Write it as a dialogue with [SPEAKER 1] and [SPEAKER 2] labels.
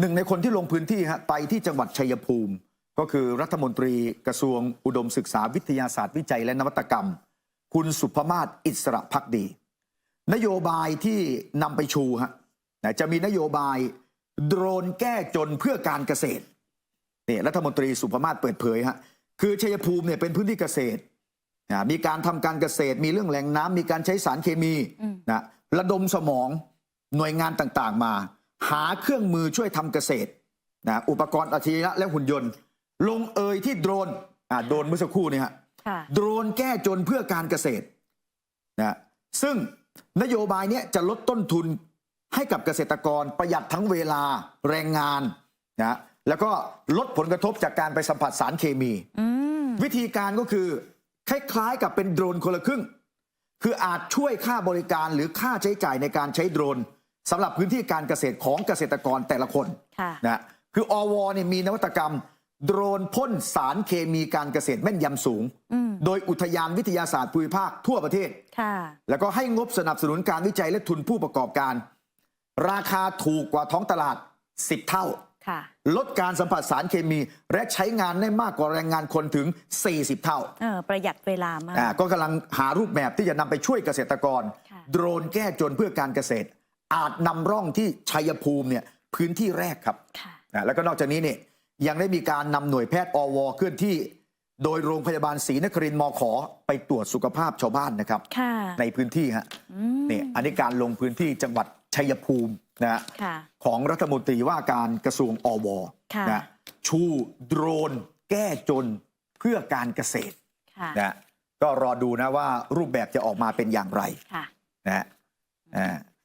[SPEAKER 1] หนึ่งในคนที่ลงพื้นที่ฮะไปที่จังหวัดชัยภูมิ ก็คือรัฐมนตรีกระทรวงอุดมศึกษาวิทยาศาสตร์วิจัยและนวัตกรรม คุณสุภมาศอิสระพักดี นโยบายที่นำไปชูฮะจะมีนโยบายโดรนแก้จนเพื่อการเกษตรนี่รัฐมนตรีสุภมาศเปิดเผยฮะคือชัยภูมิเนี่ยเป็นพื้นที่เกษตรนะมีการทำการเกษตรมีเรื่องแหล่งน้ำมีการใช้สารเคมีนะระดมสมองหน่วยงานต่างๆมา หาเครื่องมือช่วยทำเกษตรนะอุปกรณ์อัจฉริยะและหุ่นยนต์ ลงเอยที่โดรนอ่าโดรนเมื่อสักครู่นี่ฮะ
[SPEAKER 2] ค่ะ
[SPEAKER 1] โดรนแก้จนเพื่อการเกษตรนะซึ่งนโยบายเนี้ยจะลดต้นทุนให้กับเกษตรกรประหยัดทั้งเวลาแรงงานนะแล้วก็ลดผลกระทบจากการไปสัมผัสสารเคมี
[SPEAKER 2] อืม
[SPEAKER 1] วิธีการก็คือ คล้ายๆกับเป็นโดรนคนละครึ่ง คืออาจช่วยค่าบริการหรือค่าใช้จ่ายในการใช้โดรน สำหรับพื้นที่การเกษตรของเกษตรกรแต่ละคน
[SPEAKER 2] ค่ะ
[SPEAKER 1] นะคืออวเนี่ยมีนวัตกรรม โดรนพ่นสารเคมีการเกษตรแม่นยำสูง
[SPEAKER 2] อืม
[SPEAKER 1] โดยอุทยานวิทยาศาสตร์ภูมิภาคทั่วประเทศ
[SPEAKER 2] ค่ะ
[SPEAKER 1] แล้วก็ให้งบสนับสนุนการวิจัยและทุนผู้ประกอบการ ราคาถูกกว่าท้องตลาด 10 เท่า
[SPEAKER 2] ค่ะ
[SPEAKER 1] ลดการสัมผัสสารเคมี และใช้งานได้มากกว่าแรงงานคนถึง 40 เท่า
[SPEAKER 2] เออ ประหยัดเวลามาก
[SPEAKER 1] อ่าก็กำลังหารูปแบบที่จะนำไปช่วยเกษตรกร
[SPEAKER 2] ค่ะ
[SPEAKER 1] โดรนแก้จนเพื่อการเกษตร อาจนำร่องที่ชัยภูมิเนี่ยพื้นที่แรกครับ
[SPEAKER 2] ค่ะ
[SPEAKER 1] นะแล้วก็นอกจากนี้เนี่ยยังได้มีการนำหน่วยแพทย์อวเคลื่อนที่ โดยโรงพยาบาลศรีนครินทร์มขไปตรวจสุขภาพชาวบ้านนะครับ
[SPEAKER 2] ค่ะ
[SPEAKER 1] ในพื้นที่ฮะ
[SPEAKER 2] อืม
[SPEAKER 1] นี่อันนี้การลงพื้นที่จังหวัดชัยภูมินะฮะ
[SPEAKER 2] ค่ะ
[SPEAKER 1] ของรัฐมนตรีว่าการกระทรวงอว
[SPEAKER 2] ค่ะ
[SPEAKER 1] นะชูโดรน แก้จนเพื่อการเกษตร
[SPEAKER 2] ค่ะ
[SPEAKER 1] นะก็รอดูนะว่ารูปแบบจะออกมาเป็นอย่างไร
[SPEAKER 2] ค่ะ
[SPEAKER 1] นะฮะอ่า